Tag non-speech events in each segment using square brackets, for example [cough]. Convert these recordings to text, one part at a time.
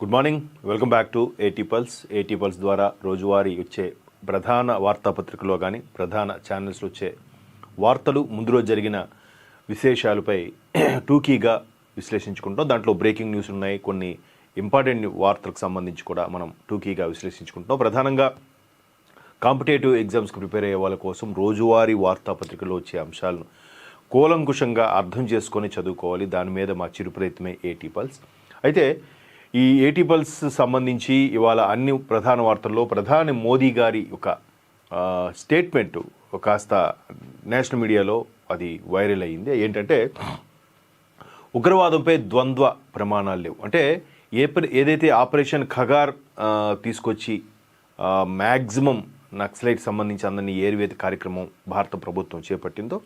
Good morning welcome back to AT Pulse AT Pulse ద్వారా రోజువారీ వచ్చే ప్రధాన వార్తాపత్రికలో కానీ ప్రధాన ఛానల్స్లో వచ్చే వార్తలు ముందు రోజు జరిగిన విశేషాలపై [clears throat] టూకీగా విశ్లేషించుకుంటాం. దాంట్లో బ్రేకింగ్ న్యూస్ ఉన్నాయి. కొన్ని ఇంపార్టెంట్ వార్తలకు సంబంధించి కూడా మనం టూకీగా విశ్లేషించుకుంటాం. ప్రధానంగా కాంపిటేటివ్ ఎగ్జామ్స్కి ప్రిపేర్ అయ్యే వాళ్ళ కోసం రోజువారీ వార్తాపత్రికలో వచ్చే అంశాలను కూలంకుషంగా అర్థం చేసుకొని చదువుకోవాలి. దాని మీద మా చిరు ప్రయత్నమే ఏటీ పల్స్ అయితే ఈ ఏటీ పల్స్ సంబంధించి ఇవాళ అన్ని ప్రధాన వార్తల్లో ప్రధాని మోదీ గారి ఒక స్టేట్మెంట్ కాస్త నేషనల్ మీడియాలో అది వైరల్ అయ్యింది. ఏంటంటే ఉగ్రవాదంపై ద్వంద్వ ప్రమాణాలు లేవు. అంటే ఏ ఏదైతే ఆపరేషన్ ఖగార్ తీసుకొచ్చి మ్యాక్సిమం నక్సలైట్ సంబంధించి అందరినీ ఏరివేత కార్యక్రమం భారత ప్రభుత్వం చేపట్టిందో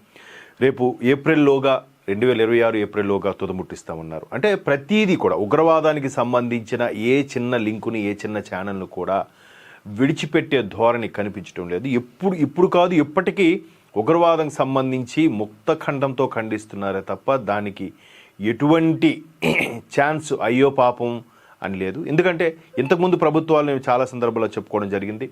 రేపు ఏప్రిల్లోగా రెండు వేల ఇరవై ఆరు ఏప్రిల్లోగా తుదముట్టిస్తామన్నారు. అంటే ప్రతీది కూడా ఉగ్రవాదానికి సంబంధించిన ఏ చిన్న లింకుని ఏ చిన్న ఛానల్ను కూడా విడిచిపెట్టే ధోరణి కనిపించడం లేదు. ఎప్పుడు ఇప్పుడు కాదు ఎప్పటికీ ఉగ్రవాదం సంబంధించి ముక్త ఖండంతో ఖండిస్తున్నారే తప్ప దానికి ఎటువంటి ఛాన్స్ అయ్యో పాపం అని లేదు. ఎందుకంటే ఇంతకుముందు ప్రభుత్వాలు నేను చాలా సందర్భాల్లో చెప్పుకోవడం జరిగింది.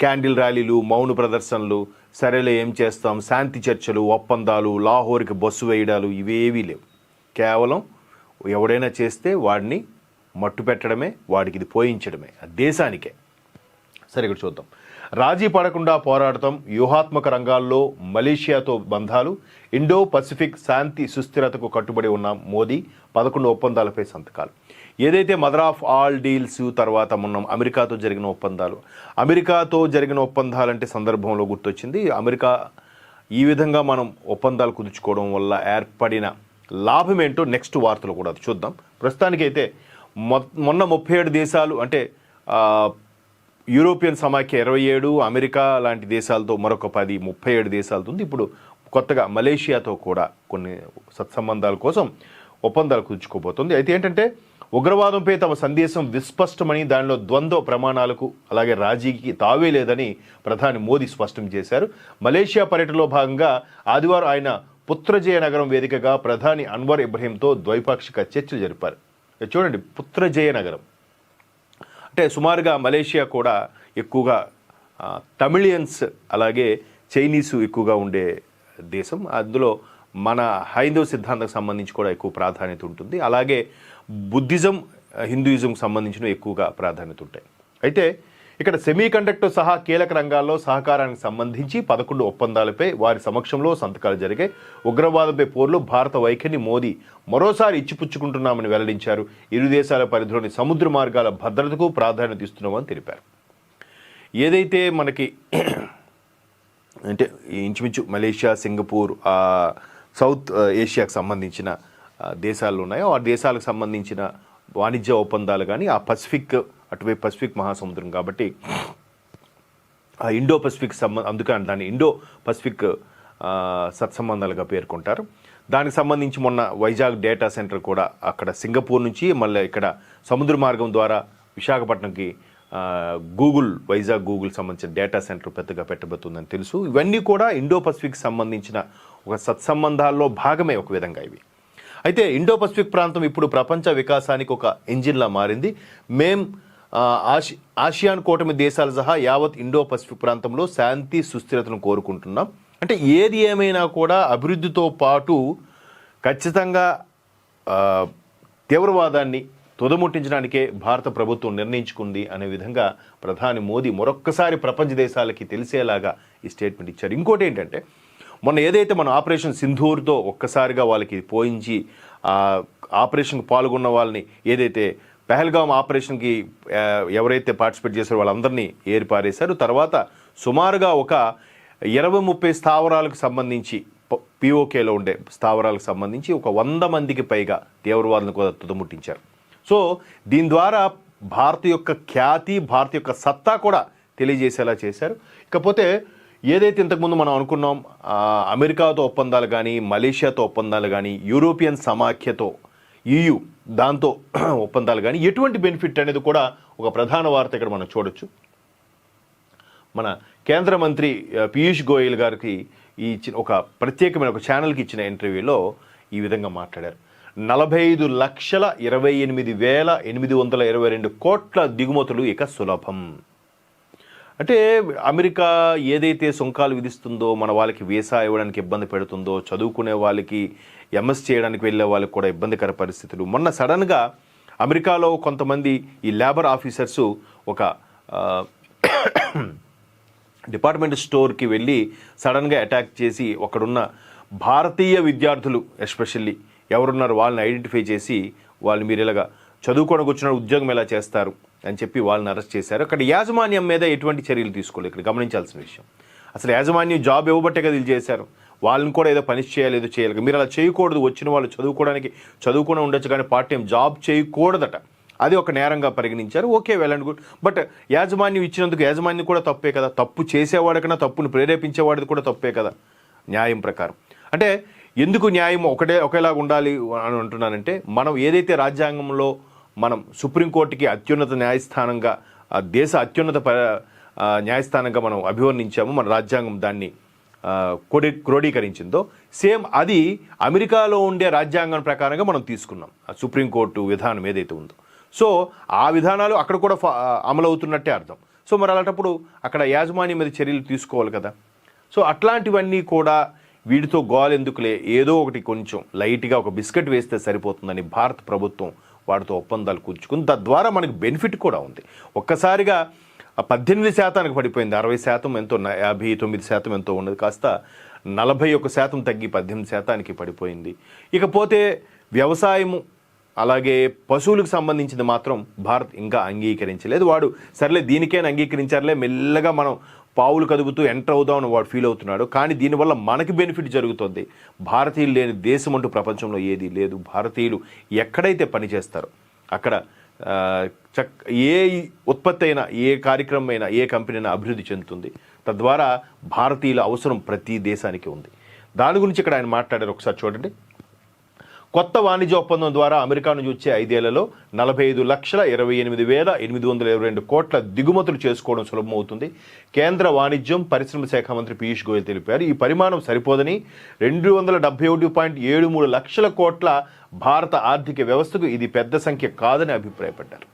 క్యాండిల్ ర్యాలీలు మౌన ప్రదర్శనలు సరేలే ఏం చేస్తాం శాంతి చర్చలు ఒప్పందాలు లాహోర్కి బస్సు వేయడాలు ఇవేవీ లేవు. కేవలం ఎవడైనా చేస్తే వాడిని మట్టు పెట్టడమే వాడికి ఇది పోయించడమే. ఆ దేశానికే. సరే ఇక్కడ చూద్దాం. రాజీ పడకుండా పోరాడటం వ్యూహాత్మక రంగాల్లో మలేషియాతో బంధాలు ఇండో పసిఫిక్ శాంతి సుస్థిరతకు కట్టుబడి ఉన్న మోదీ పదకొండు ఒప్పందాలపై సంతకాలు. ఏదైతే మదర్ ఆఫ్ ఆల్ డీల్స్ తర్వాత మొన్న అమెరికాతో జరిగిన ఒప్పందాలు అమెరికాతో జరిగిన ఒప్పందాలంటే సందర్భంలో గుర్తొచ్చింది. అమెరికా ఈ విధంగా మనం ఒప్పందాలు కుదుర్చుకోవడం వల్ల ఏర్పడిన లాభం ఏంటో నెక్స్ట్ వార్తలు కూడా చూద్దాం. ప్రస్తుతానికైతే మొన్న ముప్పై ఏడు దేశాలు అంటే యూరోపియన్ సమాఖ్య ఇరవై ఏడు అమెరికా లాంటి దేశాలతో మరొక పది ముప్పై ఏడు దేశాలతో ఉంది. ఇప్పుడు కొత్తగా మలేషియాతో కూడా కొన్ని సత్సంబంధాల కోసం ఒప్పందాలు కుదుర్చుకోబోతుంది. అయితే ఏంటంటే ఉగ్రవాదంపై తమ సందేశం విస్పష్టమని దానిలో ద్వంద్వ ప్రమాణాలకు అలాగే రాజీకి తావే లేదని ప్రధాని మోదీ స్పష్టం చేశారు. మలేషియా పర్యటనలో భాగంగా ఆదివారం ఆయన పుత్రజయ నగరం వేదికగా ప్రధాని అన్వర్ ఇబ్రహీంతో ద్వైపాక్షిక చర్చలు జరిపారు. చూడండి పుత్రజయ నగరం అంటే సుమారుగా మలేషియా కూడా ఎక్కువగా తమిళియన్స్ అలాగే చైనీసు ఎక్కువగా ఉండే దేశం. అందులో మన హైందవ సిద్ధాంతం సంబంధించి కూడా ఎక్కువ ప్రాధాన్యత ఉంటుంది. అలాగే బుద్ధిజం హిందూయిజంకు సంబంధించిన ఎక్కువగా ప్రాధాన్యత ఉంటాయి. అయితే ఇక్కడ సెమీ కండక్టర్ సహా కీలక రంగాల్లో సహకారానికి సంబంధించి పదకొండు ఒప్పందాలపై వారి సమక్షంలో సంతకాలు జరిగాయి. ఉగ్రవాదంపై పోర్లు భారత వైఖరిని మోదీ మరోసారి ఇచ్చిపుచ్చుకుంటున్నామని వెల్లడించారు. ఇరు దేశాల పరిధిలోని సముద్ర మార్గాల భద్రతకు ప్రాధాన్యత ఇస్తున్నామని తెలిపారు. ఏదైతే మనకి అంటే ఇంచుమించు మలేషియా సింగపూర్ సౌత్ ఏషియాకు సంబంధించిన దేశాలు ఉన్నాయో ఆ దేశాలకు సంబంధించిన వాణిజ్య ఒప్పందాలు కానీ ఆ పసిఫిక్ అటువైపు పసిఫిక్ మహాసముద్రం కాబట్టి ఆ ఇండో పసిఫిక్ సంబంధం అందుకని దాన్ని ఇండో పసిఫిక్ సత్సంబంధాలుగా పేర్కొంటారు. దానికి సంబంధించి మొన్న వైజాగ్ డేటా సెంటర్ కూడా అక్కడ సింగపూర్ నుంచి మళ్ళీ ఇక్కడ సముద్ర మార్గం ద్వారా విశాఖపట్నంకి గూగుల్ వైజాగ్ గూగుల్ సంబంధించిన డేటా సెంటర్ పెద్దగా పెట్టబోతుందని తెలుసు. ఇవన్నీ కూడా ఇండో పసిఫిక్ సంబంధించిన ఒక సత్సంబంధాల్లో భాగమే ఒక విధంగా ఇవి. అయితే ఇండో పసిఫిక్ ప్రాంతం ఇప్పుడు ప్రపంచ వికాసానికి ఒక ఇంజిన్లా మారింది. మేం ఆ, ఆసి ఆసియాన్ కూటమి దేశాలు సహా యావత్ ఇండో పసిఫిక్ ప్రాంతంలో శాంతి సుస్థిరతను కోరుకుంటున్నాం. అంటే ఏది ఏమైనా కూడా అభివృద్ధితో పాటు ఖచ్చితంగా తీవ్రవాదాన్ని తుదముట్టించడానికే భారత ప్రభుత్వం నిర్ణయించుకుంది అనే విధంగా ప్రధాని మోదీ మరొక్కసారి ప్రపంచ దేశాలకి తెలిసేలాగా ఈ స్టేట్మెంట్ ఇచ్చారు. ఇంకోటి ఏంటంటే మొన్న ఏదైతే మన ఆపరేషన్ సింధూర్తో ఒక్కసారిగా వాళ్ళకి పోయించి ఆపరేషన్కి పాల్గొన్న వాళ్ళని ఏదైతే పెహల్గాం ఆపరేషన్కి ఎవరైతే పార్టిసిపేట్ చేశారో వాళ్ళందరినీ ఏరిపారేశారు. తర్వాత సుమారుగా ఒక ఇరవై ముప్పై స్థావరాలకు సంబంధించి పిఓకేలో ఉండే స్థావరాలకు సంబంధించి ఒక వంద మందికి పైగా తీవ్రవాదులను కూడా తుదముట్టించారు. సో దీని ద్వారా భారత్ యొక్క ఖ్యాతి భారత్ యొక్క సత్తా కూడా తెలియజేసేలా చేశారు. ఇకపోతే ఏదైతే ఇంతకుముందు మనం అనుకున్నాం అమెరికాతో ఒప్పందాలు కానీ మలేషియాతో ఒప్పందాలు కానీ యూరోపియన్ సమాఖ్యతో ఈయు దాంతో [clears throat] ఒప్పందాలు కానీ ఎటువంటి బెనిఫిట్ అనేది కూడా ఒక ప్రధాన వార్త ఇక్కడ మనం చూడొచ్చు. మన కేంద్ర మంత్రి పీయూష్ గోయల్ గారికి ఈ ఇచ్చిన ఒక ప్రత్యేకమైన ఒక ఛానల్కి ఇచ్చిన ఇంటర్వ్యూలో ఈ విధంగా మాట్లాడారు. నలభై ఐదు లక్షల ఇరవై ఎనిమిది వేల ఎనిమిది వందల ఇరవై రెండు కోట్ల దిగుమతులు ఇక సులభం. అంటే అమెరికా ఏదైతే సుంకాలు విధిస్తుందో మన వాళ్ళకి వీసా ఇవ్వడానికి ఇబ్బంది పెడుతుందో చదువుకునే వాళ్ళకి ఎంఎస్ చేయడానికి వెళ్ళే వాళ్ళకి కూడా ఇబ్బందికర పరిస్థితులు. మొన్న సడన్గా అమెరికాలో కొంతమంది ఈ లేబర్ ఆఫీసర్స్ ఒక డిపార్ట్మెంట్ స్టోర్కి వెళ్ళి సడన్గా అటాక్ చేసి అక్కడున్న భారతీయ విద్యార్థులు ఎస్పెషల్లీ ఎవరున్నారు వాళ్ళని ఐడెంటిఫై చేసి వాళ్ళు మీరు ఇలాగా చదువుకోవడానికి వచ్చిన ఉద్యోగం ఎలా చేస్తారు? అని చెప్పి వాళ్ళని అరెస్ట్ చేశారు. అక్కడ యాజమాన్యం మీద ఎటువంటి చర్యలు తీసుకోలేదు. ఇక్కడ గమనించాల్సిన విషయం. అసలు యాజమాన్యం జాబ్ ఇవ్వబట్టే కదా వీళ్ళు చేశారు. వాళ్ళని కూడా ఏదో పని చేయాలి ఏదో చేయాలి. మీరు అలా చేయకూడదు. వచ్చిన వాళ్ళు చదువుకోవడానికి చదువుకుని ఉండొచ్చు కానీ పార్ట్ టైం జాబ్ చేయకూడదట. అది ఒక నేరంగా పరిగణించారు. ఓకే వెళ్ళండి గుడ్ బట్ యాజమాన్యం ఇచ్చినందుకు యాజమాన్యం కూడా తప్పే కదా. తప్పు చేసేవాడికన్నా తప్పును ప్రేరేపించేవాడిది కూడా తప్పే కదా. న్యాయం ప్రకారం. అంటే ఎందుకు న్యాయం ఒకటే ఒకేలాగా ఉండాలి అని అంటున్నానంటే మనం ఏదైతే రాజ్యాంగంలో మనం సుప్రీంకోర్టుకి అత్యున్నత న్యాయస్థానంగా ఆ దేశ అత్యున్నత న్యాయస్థానంగా మనం అభివర్ణించాము మన రాజ్యాంగం దాన్ని ఆ, క్రోడీ క్రోడీకరించిందో. సేమ్ అది అమెరికాలో ఉండే రాజ్యాంగం ప్రకారంగా మనం తీసుకున్నాం ఆ సుప్రీంకోర్టు విధానం ఏదైతే ఉందో. సో ఆ విధానాలు అక్కడ కూడా ఫా- అమలు అవుతున్నట్టే అర్థం. సో మరి అలాంటప్పుడు అక్కడ యాజమాన్యం మీద చర్యలు తీసుకోవాలి కదా. సో అట్లాంటివన్నీ కూడా వీటితో గోల్ ఎందుకులే? ఏదో ఒకటి కొంచెం లైట్గా ఒక బిస్కెట్ వేస్తే సరిపోతుందని భారత ప్రభుత్వం వాటితో ఒప్పందాలు కూర్చుకుని తద్వారా మనకి బెనిఫిట్ కూడా ఉంది. ఒక్కసారిగా పద్దెనిమిది శాతానికి పడిపోయింది అరవై శాతం ఎంతో యాభై తొమ్మిది శాతం ఎంతో ఉన్నది కాస్త నలభై ఒక్క శాతం తగ్గి పద్దెనిమిది శాతానికి పడిపోయింది. ఇకపోతే వ్యవసాయము అలాగే పశువులకు సంబంధించింది మాత్రం భారత్ ఇంకా అంగీకరించలేదు. వాడు సర్లే దీనికేనా అంగీకరించారులే మెల్లగా మనం పావులు కదుగుతూ ఎంటర్ అవుదామని వాడు ఫీల్ అవుతున్నాడు. కానీ దీనివల్ల మనకి బెనిఫిట్ జరుగుతుంది. భారతీయులు లేని దేశం అంటూ ప్రపంచంలో ఏది లేదు. భారతీయులు ఎక్కడైతే పనిచేస్తారో అక్కడ చక్క చక్ ఏ ఉత్పత్తి అయినా ఏ కార్యక్రమం అయినా ఏ కంపెనీ అయినా అభివృద్ధి చెందుతుంది. తద్వారా భారతీయుల అవసరం ప్రతి దేశానికి ఉంది. దాని గురించి ఇక్కడ ఆయన మాట్లాడారు. ఒకసారి చూడండి. కొత్త వాణిజ్య ఒప్పందం ద్వారా అమెరికా నుంచి వచ్చే ఐదేళ్ళలో నలభై ఐదు లక్షల ఇరవై ఎనిమిది వేల ఎనిమిది వందల ఇరవై రెండు కోట్ల దిగుమతులు చేసుకోవడం సులభమవుతుంది. కేంద్ర వాణిజ్యం పరిశ్రమ శాఖ మంత్రి పీయూష్ గోయల్ తెలిపారు. ఈ పరిమాణం సరిపోదని రెండు వందల డెబ్బై ఒకటి పాయింట్ ఏడు మూడు లక్షల కోట్ల భారత ఆర్థిక వ్యవస్థకు ఇది పెద్ద సంఖ్య కాదని అభిప్రాయపడ్డారు.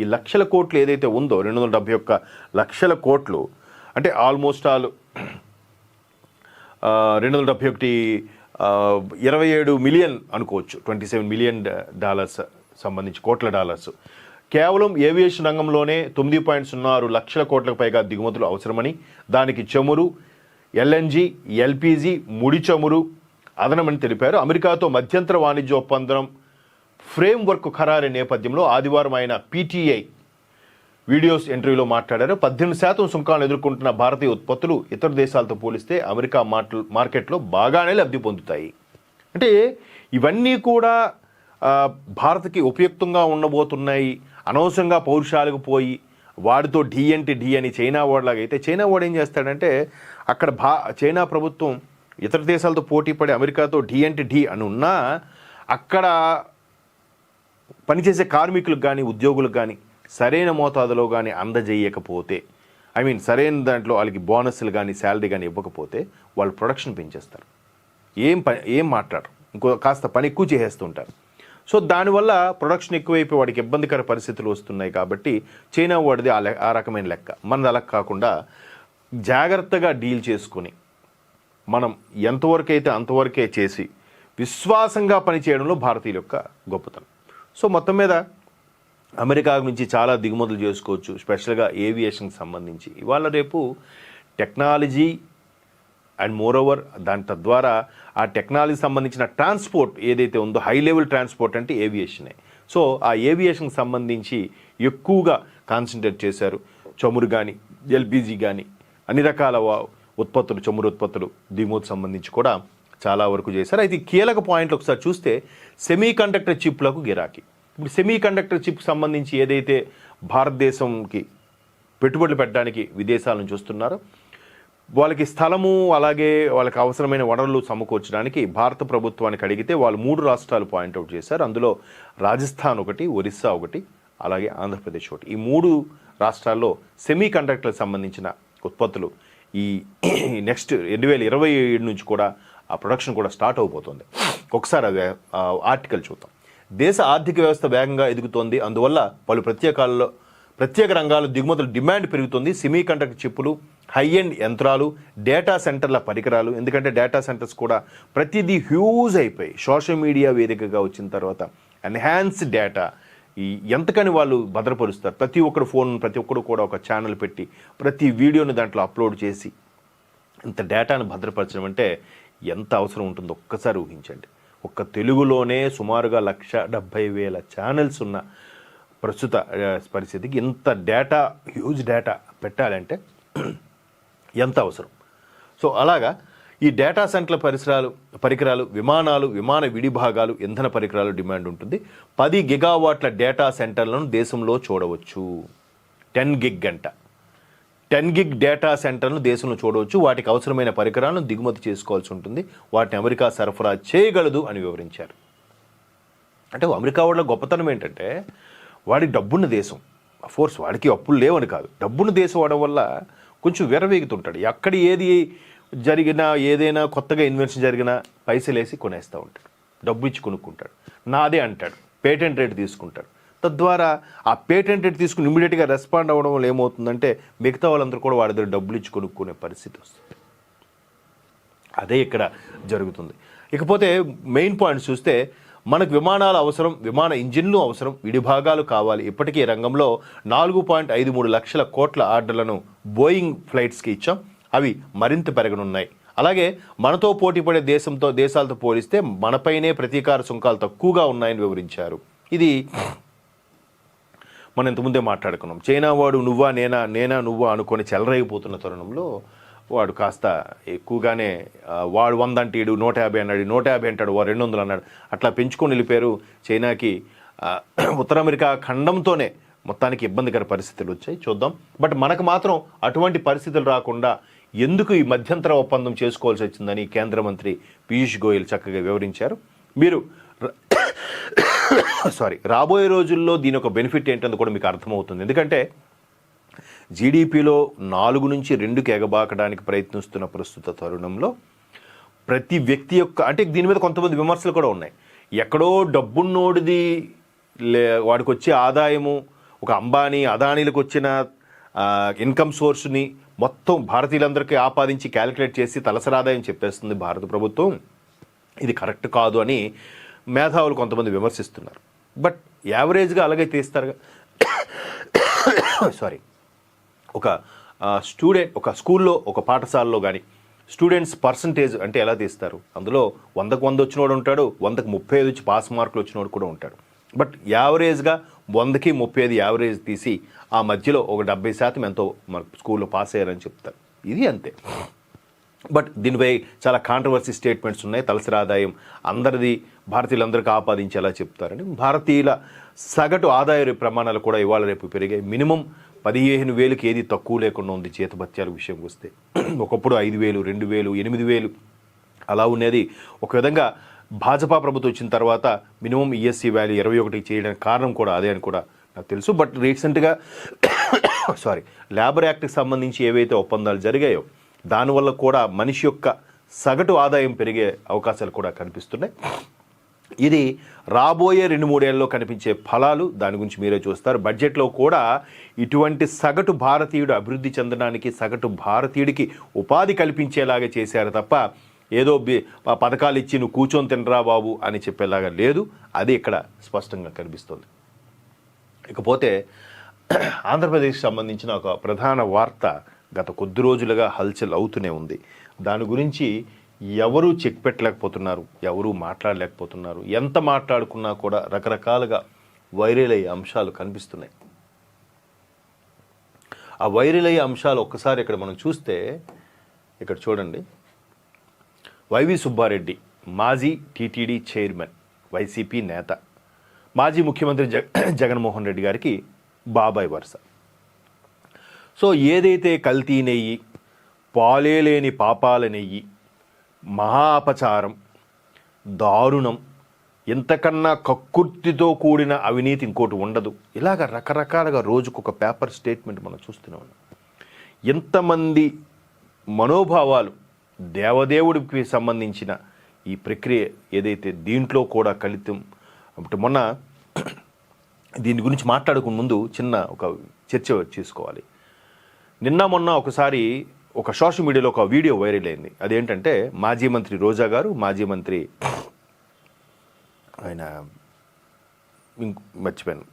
ఈ లక్షల కోట్లు ఏదైతే ఉందో రెండు వందల డెబ్బై ఒక్క లక్షల కోట్లు అంటే ఆల్మోస్ట్ ఆల్ రెండు వందల డెబ్బై ఒకటి ఇరవై ఏడు మిలియన్ అనుకోవచ్చు ట్వంటీ సెవెన్ మిలియన్ డాలర్స్ సంబంధించి కోట్ల డాలర్స్. కేవలం ఏవియేషన్ రంగంలోనే తొమ్మిది పాయింట్ సున్నా ఆరు లక్షల కోట్లకు పైగా దిగుమతులు అవసరమని దానికి చమురు ఎల్ఎన్జి ఎల్పిజి ముడి చమురు అదనమని తెలిపారు. అమెరికాతో మధ్యంతర వాణిజ్య ఒప్పందం ఫ్రేమ్వర్క్ ఖరారు నేపథ్యంలో ఆదివారం ఆయన పీటీఐ వీడియోస్ ఎంట్రీలో మాట్లాడారు. పద్దెనిమిది శాతం సుంకాలను ఎదుర్కొంటున్న భారతీయ ఉత్పత్తులు ఇతర దేశాలతో పోలిస్తే అమెరికా మార్కెట్లో బాగానే లబ్ధి పొందుతాయి. అంటే ఇవన్నీ కూడా భారత్కి ఉపయుక్తంగా ఉండబోతున్నాయి. అనవసరంగా పౌరుషాలకు పోయి వాడితో ఢీ అంటే ఢీ అని చైనా వాడిలాగా అయితే చైనా వాడు ఏం చేస్తాడంటే అక్కడ భా చైనా ప్రభుత్వం ఇతర దేశాలతో పోటీ పడి అమెరికాతో ఢీ అంటే ఢీ అని ఉన్నా అక్కడ పనిచేసే కార్మికులకు కానీ ఉద్యోగులకు కానీ సరైన మోతాదులో కానీ అందజేయకపోతే ఐ మీన్ సరైన దాంట్లో వాళ్ళకి బోనస్లు కానీ శాలరీ కానీ ఇవ్వకపోతే వాళ్ళు ప్రొడక్షన్ పెంచేస్తారు. ఏం పని ఏం మాట్లాడరు. ఇంకో కాస్త పని ఎక్కువ చేసేస్తుంటారు. సో దానివల్ల ప్రొడక్షన్ ఎక్కువైపోయి వాడికి ఇబ్బందికర పరిస్థితులు వస్తున్నాయి కాబట్టి చైనా వాడిది ఆ లె- ఆ రకమైన లెక్క. మనది అలా కాకుండా జాగ్రత్తగా డీల్ చేసుకొని మనం ఎంతవరకు అయితే అంతవరకే చేసి విశ్వాసంగా పనిచేయడంలో భారతీయుల యొక్క గొప్పతనం. సో మొత్తం మీద అమెరికా నుంచి చాలా దిగుమతులు చేసుకోవచ్చు స్పెషల్గా ఏవియేషన్కి సంబంధించి. ఇవాళ రేపు టెక్నాలజీ అండ్ మోర్ ఓవర్ దాని తద్వారా ఆ టెక్నాలజీ సంబంధించిన ట్రాన్స్పోర్ట్ ఏదైతే ఉందో హై లెవెల్ ట్రాన్స్పోర్ట్ అంటే ఏవియేషనే సో ఆ ఏవియేషన్కి సంబంధించి ఎక్కువగా కాన్సన్ట్రేట్ చేశారు. చమురు కానీ ఎల్పిజి కానీ అన్ని రకాల ఉత్పత్తులు చమురు ఉత్పత్తులు దిగుమతి సంబంధించి కూడా చాలా వరకు చేశారు. అయితే కీలక పాయింట్లు ఒకసారి చూస్తే సెమీ కండక్టర్ చిప్లకు గిరాకీ. ఇప్పుడు సెమీ కండక్టర్ చిప్ సంబంధించి ఏదైతే భారతదేశంకి పెట్టుబడులు పెట్టడానికి విదేశాల నుంచి వస్తున్నారో వాళ్ళకి స్థలము అలాగే వాళ్ళకి అవసరమైన వనరులు సమకూర్చడానికి భారత ప్రభుత్వానికి అడిగితే వాళ్ళు మూడు రాష్ట్రాలు పాయింట్అవుట్ చేశారు. అందులో రాజస్థాన్ ఒకటి ఒరిస్సా ఒకటి అలాగే ఆంధ్రప్రదేశ్ ఒకటి. ఈ మూడు రాష్ట్రాల్లో సెమీ కండక్టర్లకు సంబంధించిన ఉత్పత్తులు ఈ నెక్స్ట్ రెండు వేల ఇరవై ఏడు నుంచి కూడా ఆ ప్రొడక్షన్ కూడా స్టార్ట్ అవబోతుంది. ఒకసారి అది ఆర్టికల్ చూద్దాం. దేశ ఆర్థిక వ్యవస్థ వేగంగా ఎదుగుతోంది. అందువల్ల పలు ప్రత్యేకాలలో ప్రత్యేక రంగాల దిగుమతుల డిమాండ్ పెరుగుతుంది. సెమీ కండక్టర్ చిప్పులు హై ఎండ్ యంత్రాలు డేటా సెంటర్ల పరికరాలు. ఎందుకంటే డేటా సెంటర్స్ కూడా ప్రతిదీ హ్యూజ్ అయిపోయి సోషల్ మీడియా వేదికగా వచ్చిన తర్వాత ఎన్హాన్స్ డేటా. ఈ ఎంతకని వాళ్ళు భద్రపరుస్తారు? ప్రతి ఒక్కరు ఫోన్ ప్రతి ఒక్కరు కూడా ఒక ఛానల్ పెట్టి ప్రతి వీడియోని దాంట్లో అప్లోడ్ చేసి ఇంత డేటాను భద్రపరచడం అంటే ఎంత అవసరం ఉంటుందో ఒక్కసారి ఊహించండి. ఒక్క తెలుగులోనే సుమారుగా లక్ష డెబ్భై వేల ఛానల్స్ ఉన్న ప్రస్తుత పరిస్థితికి ఇంత డేటా హ్యూజ్ డేటా పెట్టాలంటే [clears throat] ఎంత అవసరం? సో అలాగా ఈ డేటా సెంటర్ల పరిసరాలు పరికరాలు విమానాలు విమాన విడిభాగాలు ఇంధన పరికరాలు డిమాండ్ ఉంటుంది. పది గిగావాట్ల డేటా సెంటర్లను దేశంలో చూడవచ్చు. టెన్ గిగ్ గంట. టెన్ గిగ్ డేటా సెంటర్ను దేశంలో చూడవచ్చు. వాటికి అవసరమైన పరికరాలను దిగుమతి చేసుకోవాల్సి ఉంటుంది. వాటిని అమెరికా సరఫరా చేయగలదు అని వివరించారు. అంటే అమెరికా వాళ్ళ గొప్పతనం ఏంటంటే వాడి డబ్బున్న దేశం. ఫోర్స్ వాడికి అప్పులు లేవని కాదు. డబ్బున్న దేశం అవడం వల్ల కొంచెం విరవేగుతుంటాడు ఎక్కడ ఏది జరిగినా ఏదైనా కొత్తగా ఇన్వెన్షన్ జరిగినా పైసలు వేసి కొనేస్తూ ఉంటాడు. డబ్బు ఇచ్చి కొనుక్కుంటాడు. నాదే అంటాడు. పేటెంట్ రేట్ తీసుకుంటాడు. తద్వారా ఆ పేటెంట్ తీసుకుని ఇమీడియట్గా రెస్పాండ్ అవ్వడం వల్ల ఏమవుతుందంటే మిగతా వాళ్ళందరూ కూడా వాడి దగ్గర డబ్బులు ఇచ్చి కొనుక్కునే పరిస్థితి వస్తుంది. అదే ఇక్కడ జరుగుతుంది. ఇకపోతే మెయిన్ పాయింట్స్ చూస్తే మనకు విమానాలు అవసరం విమాన ఇంజిన్లు అవసరం విడిభాగాలు కావాలి. ఇప్పటికీ రంగంలో నాలుగు పాయింట్ ఐదు మూడు లక్షల కోట్ల ఆర్డర్లను బోయింగ్ ఫ్లైట్స్కి ఇచ్చాం. అవి మరింత పెరగనున్నాయి. అలాగే మనతో పోటీపడే దేశంతో దేశాలతో పోలిస్తే మనపైనే ప్రతీకార సుంకాలు తక్కువగా ఉన్నాయని వివరించారు. ఇది మనం ఇంతకుముందే మాట్లాడుకున్నాం. చైనా వాడు నువ్వా నేనా నేనా నువ్వా అనుకొని చెలరేగిపోతున్న తరుణంలో వాడు కాస్త ఎక్కువగానే వాడు వంద అంటాడు నూట యాభై అన్నాడు నూట యాభై అంటాడు వాడు రెండు వందలు అన్నాడు. అట్లా పెంచుకొని వెళ్ళిపోయారు. చైనాకి ఉత్తర అమెరికా ఖండంతోనే మొత్తానికి ఇబ్బందికర పరిస్థితులు వచ్చాయి. చూద్దాం. బట్ మనకు మాత్రం అటువంటి పరిస్థితులు రాకుండా ఎందుకు ఈ మధ్యంతర ఒప్పందం చేసుకోవాల్సి వచ్చిందని కేంద్ర మంత్రి పీయూష్ గోయల్ చక్కగా వివరించారు. మీరు [coughs] సారీ రాబోయే రోజుల్లో దీని ఒక బెనిఫిట్ ఏంటని కూడా మీకు అర్థమవుతుంది. ఎందుకంటే జీడిపిలో నాలుగు నుంచి రెండుకి ఎగబాకడానికి ప్రయత్నిస్తున్న ప్రస్తుత తరుణంలో ప్రతి వ్యక్తి యొక్క అంటే దీని మీద కొంతమంది విమర్శలు కూడా ఉన్నాయి. ఎక్కడో డబ్బున్నోడిది లే వాడికి వచ్చే ఆదాయము ఒక అంబానీ అదానీలకు వచ్చిన ఇన్కమ్ సోర్స్ని మొత్తం భారతీయులందరికీ ఆపాదించి క్యాలిక్యులేట్ చేసి తలసరి ఆదాయం చెప్పేస్తుంది భారత ప్రభుత్వం. ఇది కరెక్ట్ కాదు అని మేధావులు కొంతమంది విమర్శిస్తున్నారు. బట్ యావరేజ్గా అలాగే తీస్తారుగా సారీ [coughs] ఒక స్టూడెంట్ ఒక స్కూల్లో ఒక పాఠశాలలో కానీ స్టూడెంట్స్ పర్సంటేజ్ అంటే ఎలా తీస్తారు? అందులో వందకు వంద వచ్చినోడు ఉంటాడు వందకు ముప్పై ఐదు వచ్చి పాస్ మార్కులు వచ్చినోడు కూడా ఉంటాడు. బట్ యావరేజ్గా వందకి ముప్పై ఐదు యావరేజ్ తీసి ఆ మధ్యలో ఒక డెబ్బై శాతం ఎంతో మన స్కూల్లో పాస్ అయ్యారని చెప్తారు. ఇది అంతే. బట్ దీనిపై చాలా కాంట్రవర్సీ స్టేట్మెంట్స్ ఉన్నాయి. తలసరి ఆదాయం అందరిది భారతీయులందరికీ ఆపాదించేలా చెప్తారని. భారతీయుల సగటు ఆదాయ రేపు ప్రమాణాలు కూడా ఇవాళ రేపు పెరిగాయి. మినిమం పదిహేను వేలకి ఏది తక్కువ లేకుండా ఉంది జీతభత్యాల విషయం వస్తే. ఒకప్పుడు ఐదు వేలు రెండు వేలు ఎనిమిది వేలు అలా ఉండేది. ఒక విధంగా భాజపా ప్రభుత్వం వచ్చిన తర్వాత మినిమం ఈఎస్సీ వాల్యూ ఇరవై ఒకటి చేయడానికి కారణం కూడా అదే అని కూడా నాకు తెలుసు. బట్ రీసెంట్గా సారీ లేబర్ యాక్ట్కి సంబంధించి ఏవైతే ఒప్పందాలు జరిగాయో దానివల్ల కూడా మనిషి యొక్క సగటు ఆదాయం పెరిగే అవకాశాలు కూడా కనిపిస్తున్నాయి. ఇది రాబోయే రెండు మూడేళ్ళలో కనిపించే ఫలాలు దాని గురించి మీరే చూస్తారు. బడ్జెట్లో కూడా ఇటువంటి సగటు భారతీయుడు అభివృద్ధి చెందడానికి సగటు భారతీయుడికి ఉపాధి కల్పించేలాగా చేశారు తప్ప ఏదో బి- ఆ పథకాలు ఇచ్చి నువ్వు కూర్చొని తినరా బాబు అని చెప్పేలాగా లేదు. అది ఇక్కడ స్పష్టంగా కనిపిస్తుంది. ఇకపోతే ఆంధ్రప్రదేశ్కి సంబంధించిన ఒక ప్రధాన వార్త గత కొద్ది రోజులుగా హల్చల్ అవుతూనే ఉంది. దాని గురించి ఎవరూ చెక్ పెట్టలేకపోతున్నారు ఎవరూ మాట్లాడలేకపోతున్నారు ఎంత మాట్లాడుకున్నా కూడా రకరకాలుగా వైరల్ అయ్యే అంశాలు కనిపిస్తున్నాయి. ఆ వైరల్ అయ్యే అంశాలు ఒక్కసారి ఇక్కడ మనం చూస్తే ఇక్కడ చూడండి. వైవి సుబ్బారెడ్డి మాజీ టీటీడీ చైర్మన్ వైసీపీ నేత. మాజీ ముఖ్యమంత్రి జగ జగన్మోహన్ రెడ్డి గారికి బాబాయ్ వరుస. సో ఏదైతే కల్తీ నెయ్యి పాలే లేని పాపాల నెయ్యి మహా అపచారం దారుణం ఇంతకన్నా కక్కుర్తితో కూడిన అవినీతి ఇంకోటి ఉండదు. ఇలాగ రకరకాలుగా రోజుకొక పేపర్ స్టేట్మెంట్ మనం చూస్తూనే ఉన్నాం. ఎంతమంది మనోభావాలు దేవదేవుడికి సంబంధించిన ఈ ప్రక్రియ ఏదైతే దీంట్లో కూడా కలితం అంటే మొన్న దీని గురించి మాట్లాడుకునే ముందు చిన్న ఒక చర్చ చేసుకోవాలి. నిన్న మొన్న ఒకసారి ఒక సోషల్ మీడియాలో ఒక వీడియో వైరల్ అయింది. అదేంటంటే మాజీ మంత్రి రోజా గారు మాజీ మంత్రి ఆయన మర్చిపోయాను.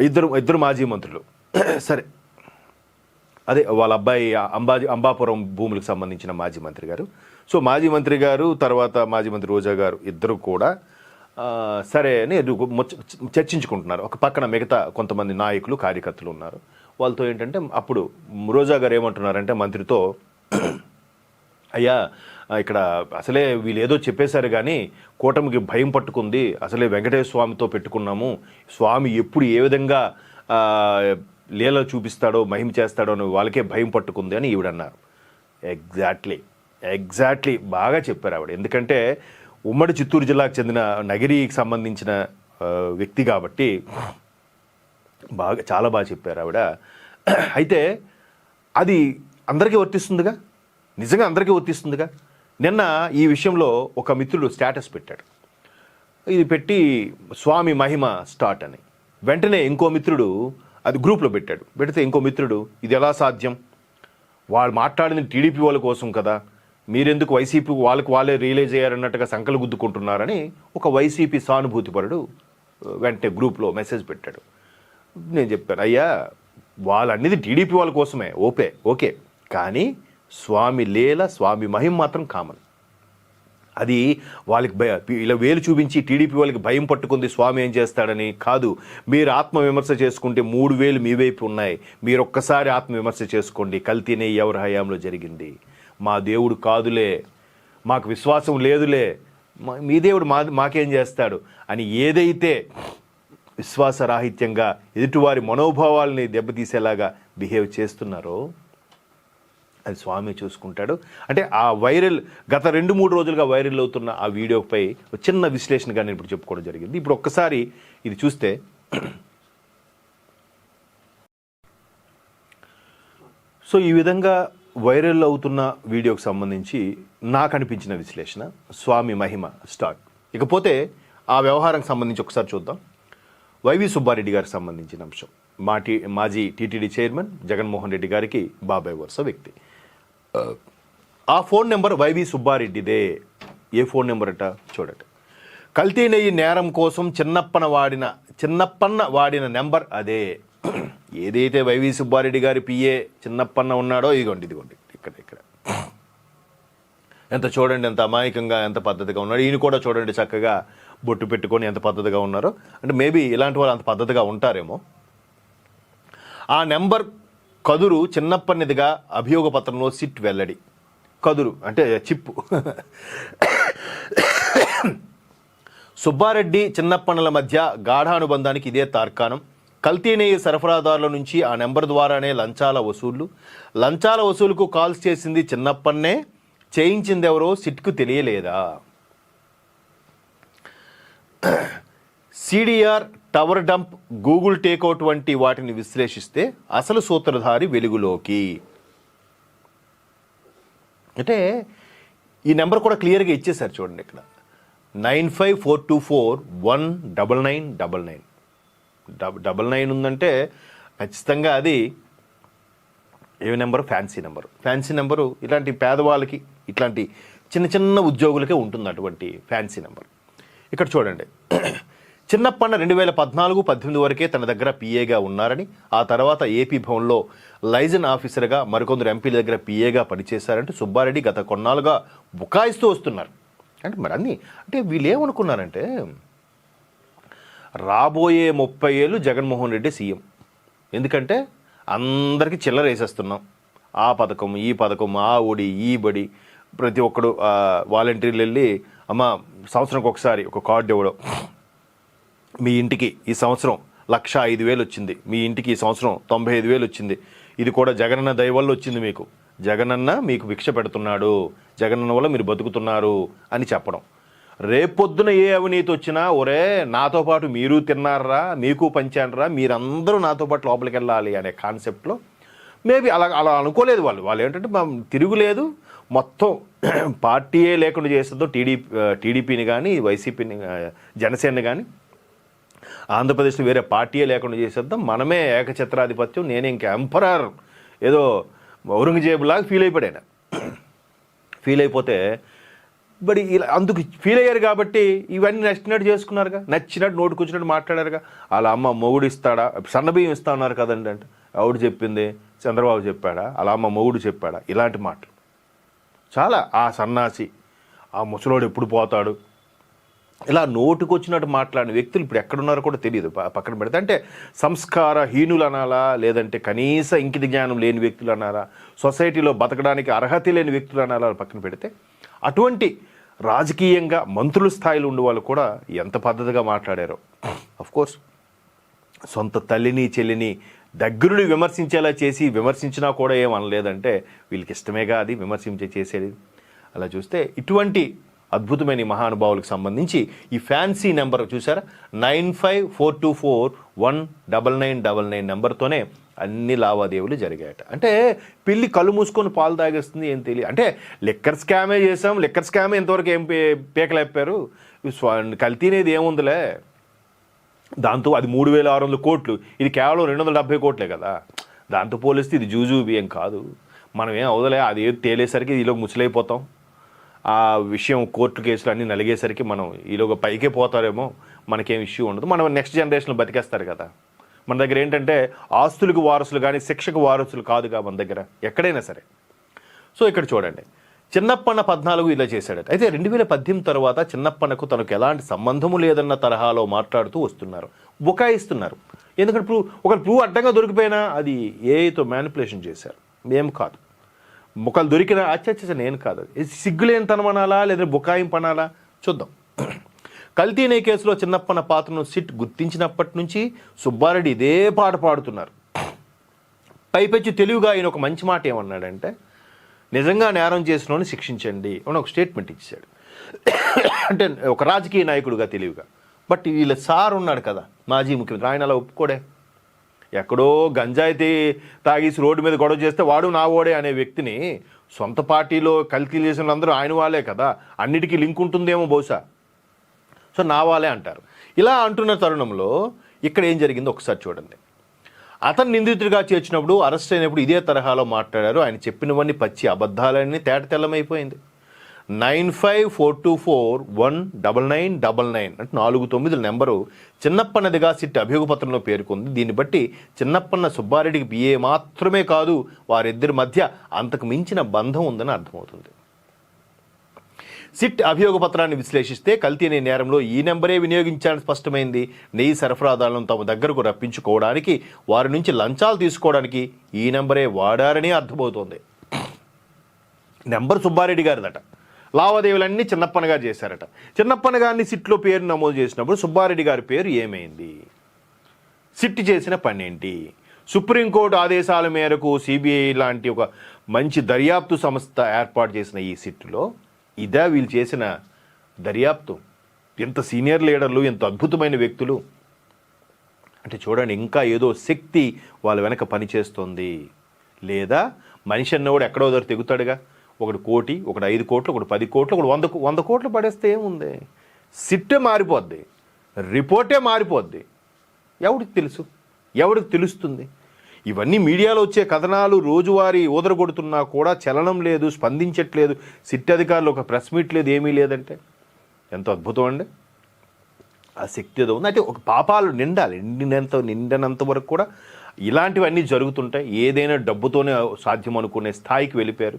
ఇద్దరు ఇద్దరు మాజీ మంత్రులు. [clears throat] సరే. అదే వాళ్ళ అబ్బాయి అంబాజీ అంబాపురం భూములకు సంబంధించిన మాజీ మంత్రి గారు. సో మాజీ మంత్రి గారు తర్వాత మాజీ మంత్రి రోజా గారు ఇద్దరు కూడా సరే అని చర్చించుకుంటున్నారు. ఒక పక్కన మిగతా కొంతమంది నాయకులు కార్యకర్తలు ఉన్నారు. వాళ్ళతో ఏంటంటే అప్పుడు రోజా గారు ఏమంటున్నారంటే మంత్రితో అయ్యా ఇక్కడ అసలే వీళ్ళు ఏదో చెప్పేశారు కానీ కూటమికి భయం పట్టుకుంది అసలే వెంకటేశ్వర స్వామితో పెట్టుకున్నాము స్వామి ఎప్పుడు ఏ విధంగా లీల చూపిస్తాడో మహిమ చేస్తాడో అని వాళ్ళకే భయం పట్టుకుంది అని ఈవిడన్నారు. ఎగ్జాక్ట్లీ ఎగ్జాక్ట్లీ బాగా చెప్పారు ఆవిడ. ఎందుకంటే ఉమ్మడి చిత్తూరు జిల్లాకు చెందిన నగిరికి సంబంధించిన వ్యక్తి కాబట్టి బాగా చాలా బాగా చెప్పారు ఆవిడ. అయితే అది అందరికీ వర్తిస్తుందిగా? నిజంగా అందరికీ వర్తిస్తుందిగా? నిన్న ఈ విషయంలో ఒక మిత్రుడు స్టేటస్ పెట్టాడు. ఇది పెట్టి స్వామి మహిమ స్టార్ట్ అని. వెంటనే ఇంకో మిత్రుడు అది గ్రూప్లో పెట్టాడు. పెడితే ఇంకో మిత్రుడు ఇది ఎలా సాధ్యం? వాళ్ళు మాట్లాడింది టీడీపీ వాళ్ళ కోసం కదా. మీరెందుకు వైసీపీ వాళ్ళకి వాళ్ళే రియలైజ్ అయ్యారన్నట్టుగా సంకలు గుద్దుకుంటున్నారని ఒక వైసీపీ సానుభూతిపరుడు వెంటనే గ్రూప్లో మెసేజ్ పెట్టాడు. నేను చెప్పాను అయ్యా వాళ్ళన్నది టీడీపీ వాళ్ళ కోసమే. ఓపే ఓకే. కానీ స్వామి లీల స్వామి మహిమ మాత్రం కామన్ అది వాళ్ళకి భయ ఇలా వేలు చూపించి టీడీపీ వాళ్ళకి భయం పట్టుకుంది స్వామి ఏం చేస్తాడని కాదు. మీరు ఆత్మవిమర్శ చేసుకుంటే మూడు వేలు మీ వైపు ఉన్నాయి. మీరు ఒక్కసారి ఆత్మవిమర్శ చేసుకోండి. కల్తీనే ఎవరి హయాంలో జరిగింది. మా దేవుడు కాదులే. మాకు విశ్వాసం లేదులే. మా- మీ దేవుడు మా మాకేం చేస్తాడు? అని ఏదైతే విశ్వాసరాహిత్యంగా ఎదుటివారి మనోభావాల్ని దెబ్బతీసేలాగా బిహేవ్ చేస్తున్నారో అది స్వామి చూసుకుంటాడు. అంటే ఆ వైరల్ గత రెండు మూడు రోజులుగా వైరల్ అవుతున్న ఆ వీడియోపై చిన్న విశ్లేషణగా నేను ఇప్పుడు చెప్పుకోవడం జరిగింది. ఇప్పుడు ఒక్కసారి ఇది చూస్తే సో ఈ విధంగా వైరల్ అవుతున్న వీడియోకి సంబంధించి నాకు అనిపించిన విశ్లేషణ స్వామి మహిమ స్టార్ట్. ఇకపోతే ఆ వ్యవహారం సంబంధించి ఒకసారి చూద్దాం. వైవి సుబ్బారెడ్డి గారికి సంబంధించిన అంశం. మాటి మాజీ టీటీడీ చైర్మన్ జగన్మోహన్ రెడ్డి గారికి బాబాయ్ వరుస వ్యక్తి. ఆ ఫోన్ నెంబర్ వైవి సుబ్బారెడ్డిదే. ఏ ఫోన్ నెంబర్ అట? చూడండి. కల్తీ నెయ్యి నేరం కోసం చిన్నప్పన వాడిన చిన్నప్పన్న వాడిన నెంబర్ అదే. ఏదైతే వైవి సుబ్బారెడ్డి గారి పిఏ చిన్నప్పన్న ఉన్నాడో ఇదిగోండి ఇదిగోండి ఇక్కడ ఇక్కడ. ఎంత చూడండి ఎంత అమాయకంగా ఎంత పద్ధతిగా ఉన్నాడు. ఈయన కూడా చూడండి చక్కగా బొట్టు పెట్టుకొని ఎంత పద్ధతిగా ఉన్నారో అంటే మేబీ ఇలాంటి వాళ్ళు అంత పద్ధతిగా ఉంటారేమో. ఆ నెంబర్ కదురు చిన్నప్పనిదిగా అభియోగ పత్రంలో సిట్ వెల్లడి. కదురు అంటే చిప్పు. సుబ్బారెడ్డి చిన్నప్పనుల మధ్య గాఢానుబంధానికి ఇదే తార్కాణం. కల్తీ సరఫరాదారుల నుంచి ఆ నెంబర్ ద్వారానే లంచాల వసూళ్ళు. లంచాల వసూలుకు కాల్స్ చేసింది చిన్నప్పన్నే. చేయించిందెవరో సిట్కు తెలియలేదా? CDR tower dump Google takeout వంటి వాటిని విశ్లేషిస్తే అసలు సూత్రధారి వెలుగులోకి. అంటే ఈ నెంబర్ కూడా క్లియర్గా ఇచ్చేశారు చూడండి ఇక్కడ. Nine five four two four one double nine double nine. Dub double nine ఉందంటే ఖచ్చితంగా అది ఏ number? Fancy number. Fancy number ఇలాంటి పేదవాళ్ళకి ఇట్లాంటి చిన్న చిన్న ఉద్యోగులకే ఉంటుంది అటువంటి ఫ్యాన్సీ నెంబర్. ఇక్కడ చూడండి. చిన్నప్పన్న రెండు వేల పద్నాలుగు పద్దెనిమిది వరకే తన దగ్గర పిఏగా ఉన్నారని ఆ తర్వాత ఏపీ భవన్లో లైజన్ ఆఫీసర్గా మరికొందరు ఎంపీల దగ్గర పిఏగా పనిచేశారంటే సుబ్బారెడ్డి గత కొన్నాళ్ళుగా బుకాయిస్తూ వస్తున్నారు. అంటే మరి అన్నీ అంటే వీళ్ళు ఏమనుకున్నారంటే రాబోయే ముప్పై ఏళ్ళు జగన్మోహన్ రెడ్డి సీఎం. ఎందుకంటే అందరికీ చిల్లర వేసేస్తున్నాం. ఆ పథకం ఈ పథకం ఆ ఒడి ఈ బడి. ప్రతి ఒక్కడు వాలంటీర్లు వెళ్ళి అమ్మ సంవత్సరంకి ఒకసారి ఒక కార్డు ఇవ్వడం. మీ ఇంటికి ఈ సంవత్సరం లక్ష ఐదు వేలు వచ్చింది. మీ ఇంటికి ఈ సంవత్సరం తొంభై ఐదు వేలు వచ్చింది. ఇది కూడా జగనన్న దయ వల్ల వచ్చింది మీకు. జగనన్న మీకు భిక్ష పెడుతున్నాడు. జగనన్న వల్ల మీరు బతుకుతున్నారు అని చెప్పడం. రేపొద్దున ఏ అవినీతి వచ్చినా ఒరే నాతో పాటు మీరు తిన్నారా మీకు పంచానరా మీరందరూ నాతో పాటు లోపలికి వెళ్ళాలి అనే కాన్సెప్ట్లో మేబీ అలా అలా అనుకోలేదు వాళ్ళు. వాళ్ళు ఏంటంటే తిరుగులేదు. మొత్తం పార్టీయే లేకుండా చేస్తుందో టీడీపీ టీడీపీని కానీ వైసీపీని జనసేన కానీ ఆంధ్రప్రదేశ్లో వేరే పార్టీయే లేకుండా చేసేద్దాం. మనమే ఏకఛత్రాధిపత్యం. నేను ఇంకా ఎంపరర్. ఏదో ఔరంగజేబు లాగా ఫీల్ అయిపోయాను ఫీల్ అయిపోతే మరి ఇలా అందుకు ఫీల్ అయ్యారు కాబట్టి ఇవన్నీ నచ్చినట్టు చేసుకున్నారుగా. నచ్చినట్టు నోటుకొచ్చినట్టు మాట్లాడారుగా. వాళ్ళ అమ్మ మొగుడు ఇస్తాడా? సన్నబియ్యం ఇస్తా ఉన్నారు కదండి అంటే. ఆవిడ చెప్పింది. చంద్రబాబు చెప్పాడా? వాళ్ళ అమ్మ మొగుడు చెప్పాడా? ఇలాంటి మాటలు. చాలా ఆ సన్నాసి ఆ ముసలోడు ఎప్పుడు పోతాడు? ఇలా నోటుకొచ్చినట్టు మాట్లాడిన వ్యక్తులు ఇప్పుడు ఎక్కడున్నారో కూడా తెలియదు పక్కన పెడితే. అంటే సంస్కార హీనులు అనాలా లేదంటే కనీస ఇంకిత జ్ఞానం లేని వ్యక్తులు అనాలా సొసైటీలో బతకడానికి అర్హత లేని వ్యక్తులు అనాలా పక్కన పెడితే అటువంటి రాజకీయంగా మంత్రుల స్థాయిలో ఉండే వాళ్ళు కూడా ఎంత పద్ధతిగా మాట్లాడారో. కోర్స్ సొంత తల్లిని చెల్లిని దగ్గరుని విమర్శించేలా చేసి విమర్శించినా కూడా ఏమనలేదంటే వీళ్ళకి ఇష్టమేగా అది విమర్శించే చేసేది. అలా చూస్తే ఇటువంటి అద్భుతమైన మహానుభావులకు సంబంధించి ఈ ఫ్యాన్సీ నెంబర్ చూసారా nine five four two four one double nine double nine నెంబర్తోనే అన్ని లావాదేవీలు జరిగాయట. అంటే పిల్లి కళ్ళు మూసుకొని పాలు తాగేస్తుంది ఏం తెలియదు అంటే లిక్కర్ స్కామే చేసాం లిక్కర్ స్కామే ఇంతవరకు ఏం పే పీకలేపారు. కల్తీనేది ఏముందిలే. దాంతో అది మూడు వేల ఆరు వందల కోట్లు. ఇది కేవలం రెండు వందల డెబ్బై కోట్లే కదా. దాంతో పోలిస్తే ఇది జూజూబి ఏం కాదు. మనం ఏం అవదలే అది ఏది తేలేసరికి ఈలోగా ముచ్చలైపోతాం. ఆ విషయం కోర్టు కేసులు అన్నీ నలిగేసరికి మనం ఈలోగా పైకే పోతారేమో మనకేం ఇష్యూ ఉండదు. మనం నెక్స్ట్ జనరేషన్ బతికేస్తారు కదా. మన దగ్గర ఏంటంటే ఆస్తులకు వారసులు కానీ శిక్షకు వారసులు కాదుగా మన దగ్గర ఎక్కడైనా సరే. సో ఇక్కడ చూడండి చిన్నప్పన్న పద్నాలుగు ఇలా చేశాడట. అయితే రెండు వేల పద్దెనిమిది తర్వాత చిన్నప్పన్నకు తనకు ఎలాంటి సంబంధము లేదన్న తరహాలో మాట్లాడుతూ వస్తున్నారు. బుకాయిస్తున్నారు. ఎందుకంటే ప్రూవ్ ఒక ప్రూవ్ అడ్డంగా దొరికిపోయినా అది ఏఐతో మ్యానిపులేషన్ చేశారు. ఏం కాదు. ముఖాలు దొరికిన అచ్చచ్చ నేను కాదు. ఇది సిగ్గులేని తనమనాలా లేదా బుకాయింపనాలా? చూద్దాం. కల్తీ అనే కేసులో చిన్నప్పన్న పాత్రను సిట్ గుర్తించినప్పటి నుంచి సుబ్బారెడ్డి ఇదే పాట పాడుతున్నారు. పైపెచ్చి తెలివిగా ఆయన ఒక మంచి మాట ఏమన్నాడంటే నిజంగా నేరం చేసిన శిక్షించండి అని ఒక స్టేట్మెంట్ ఇచ్చాడు. అంటే ఒక రాజకీయ నాయకుడుగా తెలివిగా. బట్ వీళ్ళ సార్ ఉన్నాడు కదా మాజీ ముఖ్యమంత్రి. ఆయన అలా ఒప్పుకోడే. ఎక్కడో గంజాయితీ తాగేసి రోడ్డు మీద గొడవ చేస్తే వాడు నా ఓడే అనే వ్యక్తిని సొంత పార్టీలో కల్తీ చేసిన వాళ్ళందరూ ఆయన వాళ్ళే కదా. అన్నిటికీ లింక్ ఉంటుందేమో బహుశా. సో నా వాళ్ళే అంటారు. ఇలా అంటున్న తరుణంలో ఇక్కడ ఏం జరిగిందో ఒకసారి చూడండి. అతను నిందితుడిగా చేర్చినప్పుడు అరెస్ట్ అయినప్పుడు ఇదే తరహాలో మాట్లాడారు. ఆయన చెప్పినవన్నీ పచ్చి అబద్ధాలన్నీ తేట తెల్లమైపోయింది. Nine five four two four one double nine double nine అంటే నాలుగు తొమ్మిది నెంబరు చిన్నప్పన్నదిగా సిట్ అభియోగపత్రంలో పేర్కొంది. దీన్ని బట్టి చిన్నప్పన్న సుబ్బారెడ్డికి బిఏ మాత్రమే కాదు వారిద్దరి మధ్య అంతకు మించిన బంధం ఉందని అర్థమవుతుంది. సిట్ అభియోగ పత్రాన్ని విశ్లేషిస్తే కల్తీ అనే నేరంలో ఈ నెంబరే వినియోగించాలని స్పష్టమైంది. నెయ్యి సరఫరాదారులను తమ దగ్గరకు రప్పించుకోవడానికి వారి నుంచి లంచాలు తీసుకోవడానికి ఈ నెంబరే వాడారని అర్థమవుతోంది. నెంబర్ సుబ్బారెడ్డి గారిదట. లావాదేవీలన్నీ చిన్నప్పన గారు చేశారట. చిన్నప్పన గారిని సిట్లో పేరు నమోదు చేసినప్పుడు సుబ్బారెడ్డి గారి పేరు ఏమైంది? సిట్ చేసిన పనేంటి? సుప్రీంకోర్టు ఆదేశాల మేరకు సిబిఐ లాంటి ఒక మంచి దర్యాప్తు సంస్థ ఏర్పాటు చేసిన ఈ సిట్లో ఇదా వీళ్ళు చేసిన దర్యాప్తు ఎంత సీనియర్ లీడర్లు ఎంత అద్భుతమైన వ్యక్తులు. అంటే చూడండి ఇంకా ఏదో శక్తి వాళ్ళ వెనక పనిచేస్తుంది. లేదా మనిషి అన్నవాడు ఎక్కడో దగ్గర తెగుతాడుగా. ఒకడు కోటి ఒకడు ఐదు కోట్లు ఒకడు పది కోట్లు ఒకడు వంద వంద కోట్లు పడేస్తే ఏముంది? సిట్టే మారిపోద్ది. రిపోర్టే మారిపోద్ది. ఎవడికి తెలుసు? ఎవడికి తెలుస్తుంది? ఇవన్నీ మీడియాలో వచ్చే కథనాలు రోజువారీ ఊదరగొడుతున్నా కూడా చలనం లేదు స్పందించట్లేదు. సిట్ అధికారులు ఒక ప్రెస్ మీట్ లేదు ఏమీ లేదంటే. ఎంతో అద్భుతం అండి. ఆ శక్తి ఏదో ఉంది. అంటే ఒక పాపాలు నిండాలి. నిండినంత నిండినంత వరకు కూడా ఇలాంటివన్నీ జరుగుతుంటాయి. ఏదైనా డబ్బుతోనే సాధ్యం అనుకునే స్థాయికి వెళ్ళిపోయారు.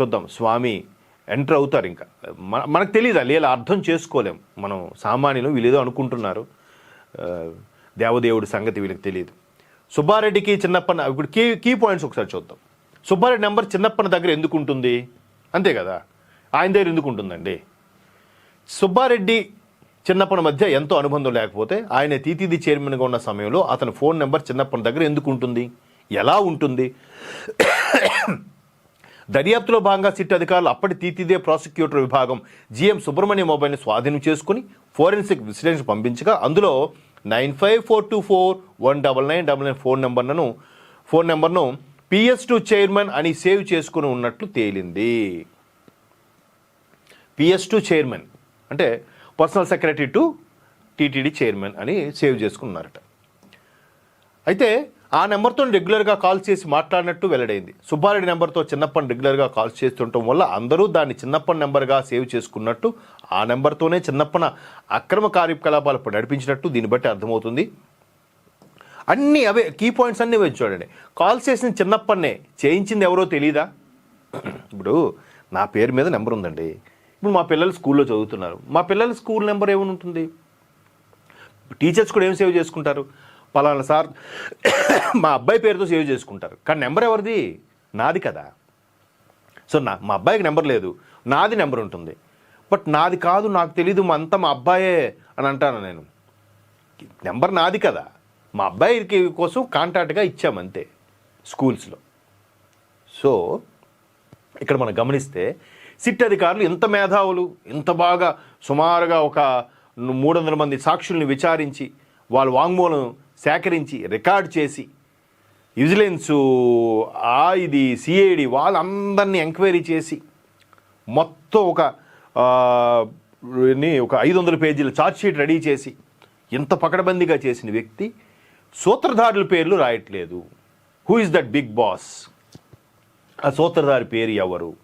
చూద్దాం. స్వామి ఎంటర్ అవుతారు ఇంకా. మన మనకు తెలియదు లేదా అర్థం చేసుకోలేం. మనం సామాన్యులు వీళ్ళు అనుకుంటున్నారు. దేవదేవుడి సంగతి వీళ్ళకి తెలియదు సుబ్బారెడ్డికి చిన్నప్పన్న ఇప్పుడు కీ కీ పాయింట్స్ ఒకసారి చూద్దాం. సుబ్బారెడ్డి నెంబర్ చిన్నప్పన్న దగ్గర ఎందుకు ఉంటుంది? అంతే కదా? ఆయన దగ్గర ఎందుకు ఉంటుందండి? సుబ్బారెడ్డి చిన్నప్పటి మధ్య ఎంతో అనుబంధం లేకపోతే ఆయన తీతిది చైర్మన్గా ఉన్న సమయంలో అతని ఫోన్ నెంబర్ చిన్నప్పటి దగ్గర ఎందుకు ఉంటుంది? ఎలా ఉంటుంది? దర్యాప్తులో భాగంగా సిట్ అధికారులు అప్పటి తీతిదే ప్రాసిక్యూటర్ విభాగం జిఎం సుబ్రహ్మణ్య మొబైల్ని స్వాధీనం చేసుకుని ఫోరెన్సిక్ విశ్లేషణ పంపించగా అందులో nine five four two four one double nine double nine phone నెంబర్ను ఫోన్ నెంబర్ను పిఎస్ టూ చైర్మన్ అని సేవ్ చేసుకుని ఉన్నట్లు తేలింది. పిఎస్ టూ చైర్మన్ అంటే personal secretary to TTD chairman అని సేవ్ చేసుకున్నారట. అయితే ఆ నెంబర్తో రెగ్యులర్గా కాల్ చేసి మాట్లాడినట్టు వెల్లడైంది. సుబ్బారెడ్డి నెంబర్తో చిన్నప్పని రెగ్యులర్గా కాల్స్ చేస్తుండటం వల్ల అందరూ దాన్ని చిన్నప్పని నెంబర్గా సేవ్ చేసుకున్నట్టు ఆ నెంబర్తోనే చిన్నప్పన అక్రమ కార్యకలాపాలు నడిపించినట్టు దీన్ని బట్టి అర్థమవుతుంది. అన్నీ అవే కీ పాయింట్స్ అన్నీ వచ్చి చూడండి. కాల్ చేసిన చిన్నప్పనే చేయించింది ఎవరో తెలీదా? ఇప్పుడు నా పేరు మీద నెంబర్ ఉందండి. ఇప్పుడు మా పిల్లలు స్కూల్లో చదువుతున్నారు. మా పిల్లల స్కూల్ నెంబర్ ఏమైనా ఉంటుంది? టీచర్స్ కూడా ఏం సేవ్ చేసుకుంటారు? పలానా సార్ [coughs] మా అబ్బాయి పేరుతో సేవ్ చేసుకుంటారు. కానీ నెంబర్ ఎవరిది? నాది కదా. సో నా మా అబ్బాయికి నెంబర్ లేదు. నాది నెంబర్ ఉంటుంది. బట్ నాది కాదు నాకు తెలీదు మా అంతా మా అబ్బాయే అని అంటాను నేను. నెంబర్ నాది కదా. మా అబ్బాయికి కోసం కాంటాక్ట్గా ఇచ్చామంతే స్కూల్స్లో. సో ఇక్కడ మనం గమనిస్తే సిట్ అధికారులు ఇంత మేధావులు ఇంత బాగా సుమారుగా ఒక మూడు వందల మంది సాక్షుల్ని విచారించి వాళ్ళ వాంగ్మూలం సేకరించి రికార్డ్ చేసి విజిలెన్సు ఆ ఇది సిఐడి వాళ్ళందరినీ ఎంక్వైరీ చేసి మొత్తం ఒక ని ఒక ఐదు వందల పేజీల షీట్ రెడీ చేసి ఇంత పకడబందీగా చేసిన వ్యక్తి సూత్రధారుల పేర్లు రాయట్లేదు. Who is that big boss ఆ సూత్రధారి పేరు ఎవరు?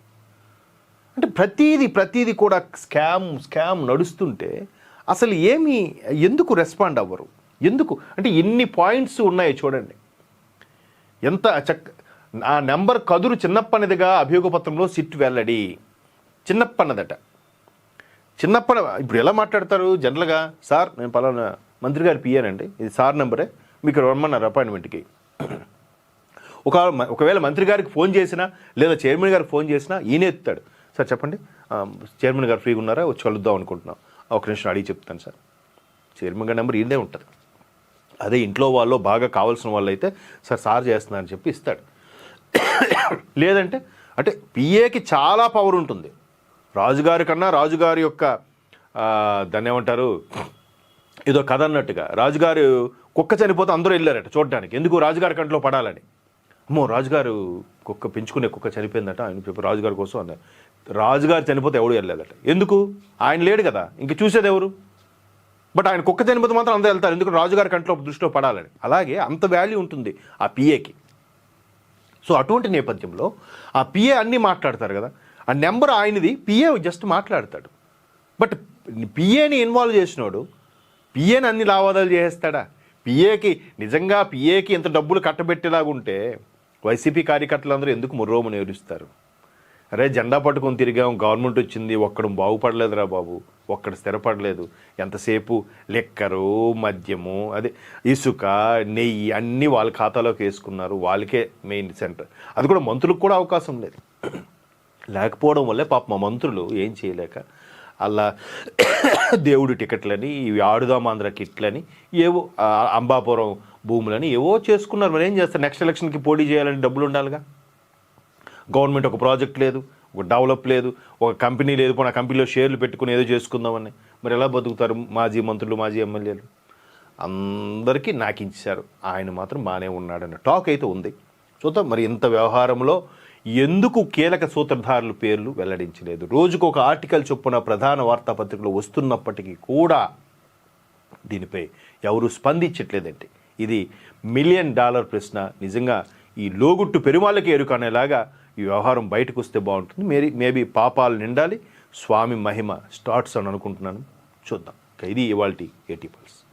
అంటే ప్రతీది ప్రతీది కూడా స్కామ్ స్కామ్ నడుస్తుంటే అసలు ఏమి ఎందుకు రెస్పాండ్ అవ్వరు? ఎందుకు? అంటే ఎన్ని పాయింట్స్ ఉన్నాయో చూడండి. ఎంత చక్ ఆ నెంబర్ కదురు చిన్నప్పనిదిగా అభియోగపత్రంలో సిట్ వెల్లడి. చిన్నప్పన్నదట. చిన్నప్పుడు ఇప్పుడు ఎలా మాట్లాడతారు? జనరల్గా సార్ నేను పలానా మంత్రి గారి పియ్యానండి ఇది సార్ నెంబరే. మీకు రమ్మన్నారు అపాయింట్మెంట్కి. ఒక ఒకవేళ మంత్రి గారికి ఫోన్ చేసినా లేదా చైర్మన్ గారికి ఫోన్ చేసినా ఈయన ఎత్తాడు సార్ చెప్పండి. చైర్మన్ గారు ఫ్రీగా ఉన్నారా? వచ్చి కలుద్దాం అనుకుంటున్నాం. ఒక నిమిషం అడిగి చెప్తాను సార్. చైర్మన్ గారి నెంబర్ ఈయనే ఉంటుంది. అదే ఇంట్లో వాళ్ళు బాగా కావాల్సిన వాళ్ళు అయితే సార్ సార్ చేస్తున్నారని చెప్పి ఇస్తాడు. [coughs] లేదంటే అంటే పిఏకి చాలా పవర్ ఉంటుంది. రాజుగారి కన్నా రాజుగారి యొక్క దాన్ని ఏమంటారు? ఏదో కథ అన్నట్టుగా. రాజుగారు కుక్క చనిపోతే అందరూ వెళ్ళారట చూడడానికి. ఎందుకు రాజుగారి కంట్లో పడాలని? అమ్మో రాజుగారు కుక్క పెంచుకునే కుక్క చనిపోయిందట. ఆయన చెప్పి రాజుగారి కోసం అన్నారు. రాజుగారు చనిపోతే ఎవడు వెళ్ళలేదట. ఎందుకు? ఆయన లేడు కదా. ఇంక చూసేది ఎవరు? బట్ ఆయన కుక్క చనిపోతే మాత్రం అందరూ వెళ్తారు. ఎందుకు? రాజుగారి కంట్లో దృష్టిలో పడాలని. అలాగే అంత వాల్యూ ఉంటుంది ఆ పిఏకి. సో అటువంటి నేపథ్యంలో ఆ పిఏ అన్నీ మాట్లాడతారు కదా. ఆ నెంబర్ ఆయనది పిఏ జస్ట్ మాట్లాడతాడు. బట్ పిఏని ఇన్వాల్వ్ చేసినోడు పిఏని అన్ని లావాదేవీలు చేసేస్తాడా? పిఏకి నిజంగా పిఏకి ఇంత డబ్బులు కట్టబెట్టేలాగుంటే వైసీపీ కార్యకర్తలందరూ ఎందుకు ముర్రోము నేరుస్తారు అరే జెండా పట్టుకొని తిరిగాం గవర్నమెంట్ వచ్చింది ఒక్కడు బాగుపడలేదురా బాబు ఒక్కడు స్థిరపడలేదు. ఎంతసేపు? లెక్కరు మద్యము అదే ఇసుక నెయ్యి అన్నీ వాళ్ళ ఖాతాలోకి వేసుకున్నారు వాళ్ళకే మెయిన్ సెంటర్. అది కూడా మంత్రులకు కూడా అవకాశం లేదు. లేకపోవడం వల్లే పాప మా మంత్రులు ఏం చేయలేక అలా దేవుడి టికెట్లని ఇవి ఆడుదామాంధ్ర కిట్లని ఏవో అంబాపురం భూములని ఏవో చేసుకున్నారు. మరి ఏం చేస్తారు? నెక్స్ట్ ఎలక్షన్కి పోటీ చేయాలని డబ్బులు ఉండాలిగా? గవర్నమెంట్ ఒక ప్రాజెక్ట్ లేదు ఒక డెవలప్ లేదు ఒక కంపెనీ లేదు పోనీ ఆ కంపెనీలో షేర్లు పెట్టుకుని ఏదో చేసుకుందామని. మరి ఎలా బతుకుతారు మాజీ మంత్రులు మాజీ ఎమ్మెల్యేలు? అందరికీ నాకించారు ఆయన మాత్రం బాగానే ఉన్నాడన్న టాక్ అయితే ఉంది. చూద్దాం మరి ఇంత వ్యవహారంలో ఎందుకు కీలక సూత్రధారుల పేర్లు వెల్లడించలేదు? రోజుకు ఒక ఆర్టికల్ చొప్పున ప్రధాన వార్తాపత్రికలు వస్తున్నప్పటికీ కూడా దీనిపై ఎవరు స్పందించట్లేదండి ఇది మిలియన్ డాలర్ ప్రశ్న. నిజంగా ఈ లోగుట్టు పెరుమాళ్ళకి ఎరుకనేలాగా ఈ వ్యవహారం బయటకు వస్తే బాగుంటుంది. మేరీ మేబీ పాపాలు నిండాలి. స్వామి మహిమ స్టార్ట్స్ అని అనుకుంటున్నాను. చూద్దాం. ఇది ఇవాళ ఎయిటీ పల్స్.